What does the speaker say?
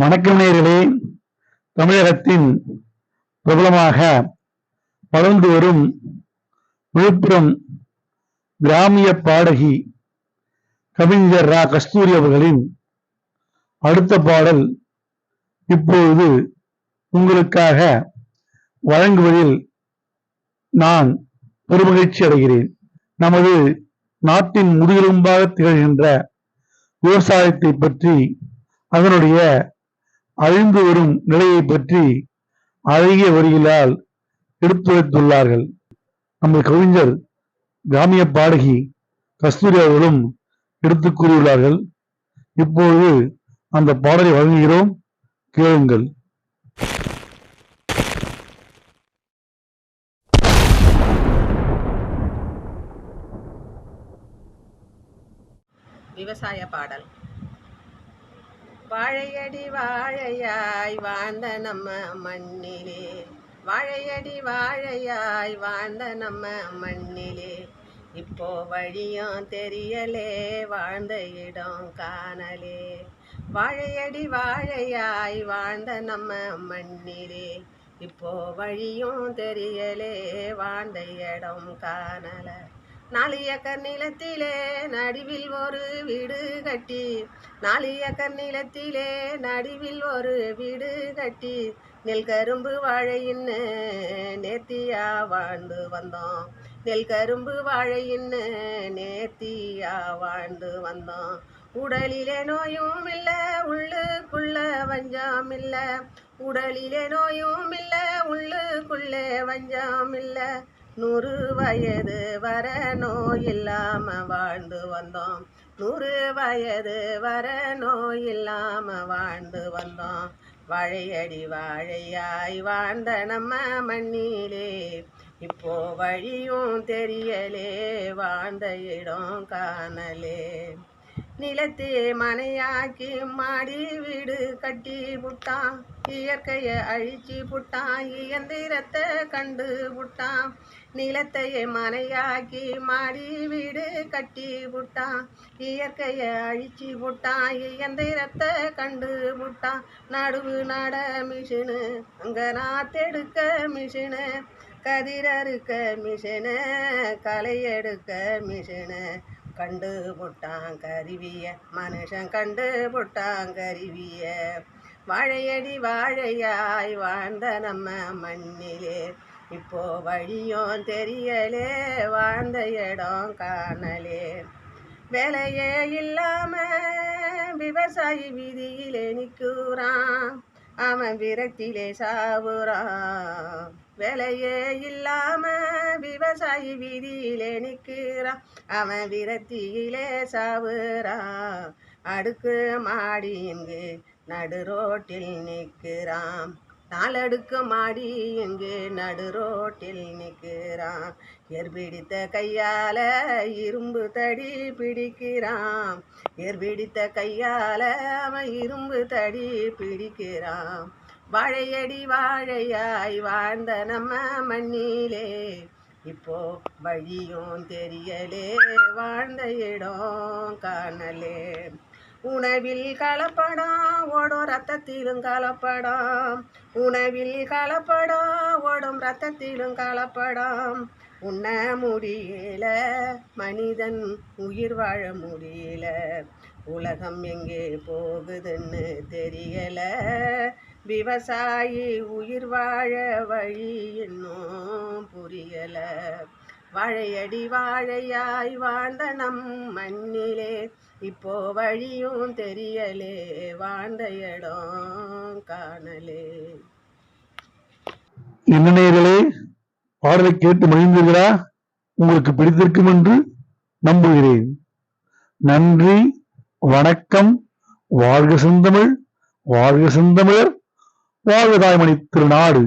வணக்கம் நேர்களே தமிழகத்தின் பிரபலமாக வளர்ந்து வரும் விழுப்புரம் கிராமிய பாடகி கவிஞர் ரா. கஸ்தூரி அவர்களின் அடுத்த பாடல் இப்பொழுது உங்களுக்காக வழங்குவதில் நான் பெருமகிழ்ச்சி அடைகிறேன். நமது நாட்டின் முதுகெலும்பாக திகழ்கின்ற விவசாயத்தை பற்றி அதனுடைய அழிந்து வரும் நிலையை பற்றி அழகிய வரிகளால் எடுத்துரைத்துள்ளார்கள். நமது கவிஞர் கிராமிய பாடகி கஸ்தூரி அவர்களும் எடுத்து கூறியுள்ளார்கள். இப்பொழுது அந்த பாடலை வழங்குகிறோம். கேளுங்கள். விவசாய பாடல். வாழையடி வாழையாய் வாழ்ந்த நம்ம மண்ணிலே. வாழையடி வாழையாய் வாழ்ந்த நம்ம மண்ணிலே. இப்போ வழியும் தெரியலே வாழ்ந்த இடம் காணலே. வாழையடி வாழையாய் வாழ்ந்த நம்ம மண்ணிலே. இப்போ வழியும் தெரியலே வாழ்ந்த இடம் காணலை. நாலு ஏக்கர் நிலத்திலே நடுவில் ஒரு வீடு கட்டி. நாலு ஏக்கர் நிலத்திலே நடுவில் ஒரு வீடு கட்டி. நெல் கரும்பு வாழையின்னு நேர்த்தியா வாழ்ந்து வந்தோம். நெல் கரும்பு வாழையின்னு நேர்த்தியா வாழ்ந்து வந்தோம். உடலிலே நோயும் இல்லை உள்ளுக்குள்ள வஞ்சம் இல்லை. உடலிலே நோயும் இல்லை உள்ளுக்குள்ளே வஞ்சம் இல்லை. நூறு வயது வர நோயில்லாம வாழ்ந்து வந்தோம். நூறு வயது வர நோயில்லாம வாழ்ந்து வந்தோம். வாழையடி வாழையாய் வாழ்ந்த நம்ம மண்ணிலே இப்போ வழியும் தெரியலே வாழ்ந்த இடம் காணலே. நிலத்தே மனையாக்கி மாடி வீடு கட்டி புட்டான். இயற்கையை அழிச்சி புட்டான். இயந்திரத்தை கண்டு புட்டான். நிலத்தையே மனையாக்கி மாடி வீடு கட்டி புட்டான். இயற்கையை அழிச்சி புட்டான். இயந்திரத்தை கண்டு புட்டான். நடுவு நட மிஷினு அங்க நாத்தெடுக்க மிஷினு. கதிரறுக்க மிஷினு களை எடுக்க மிஷினு. கண்டு புட்டான் கருவிய மனுஷன் கண்டு புட்டான் கருவிய வாழையடி வாழையாய் வாழ்ந்த நம்ம மண்ணிலே. இப்போ வழியும் தெரியலே வாழ்ந்த இடம் காணலே. வேலையே இல்லாம விவசாயி வீதியிலே நிற்கிறான். அவன் விரக்தியிலே சாவுறான். வேலையே இல்லாமல் விவசாயி வீதியிலே நிற்கிறான். அவன் விரத்தியிலே சாவுறான் அடுக்கு மாடி இங்கு நடு ரோட்டில் நிற்கிறான். நாலடுக்கு மாடி இங்கு நடு ரோட்டில் நிற்கிறான். எர்பிடித்த கையால இரும்பு தடி பிடிக்கிறான். எர்பிடித்த கையால அவன் இரும்பு தடி பிடிக்கிறான். வாழையடி வாழையாய் வாழ்ந்த நம்ம மண்ணிலே இப்போ வழியும் தெரியலே வாழ்ந்த இடம் காணலே. உணவில் கலப்படம் ஓடும் ரத்தத்திலும் கலப்படம். உணவில் கலப்படம் ஓடும் ரத்தத்திலும் கலப்படம். உண்ண முடியல மனிதன் உயிர் வாழ முடியல. உலகம் எங்கே போகுதுன்னு தெரியல. விவசாயி உயிர் வாழ வழி இன்னும் வாழையடி வாழையாய் வாழ்ந்த நம் மண்ணிலே இப்போ வழியும் தெரியலே வாழ்ந்த இடம் காணலே. என்ன நேயர்களே பாடலை கேட்டு மகிழ்ந்தீர்களா? உங்களுக்கு பிடித்திருக்கும் என்று நம்புகிறேன். நன்றி வணக்கம் வாழ்க செந்தமிழ் வாழ்க செந்தமிழர் வாழ்க தாய்மணி திருநாடு.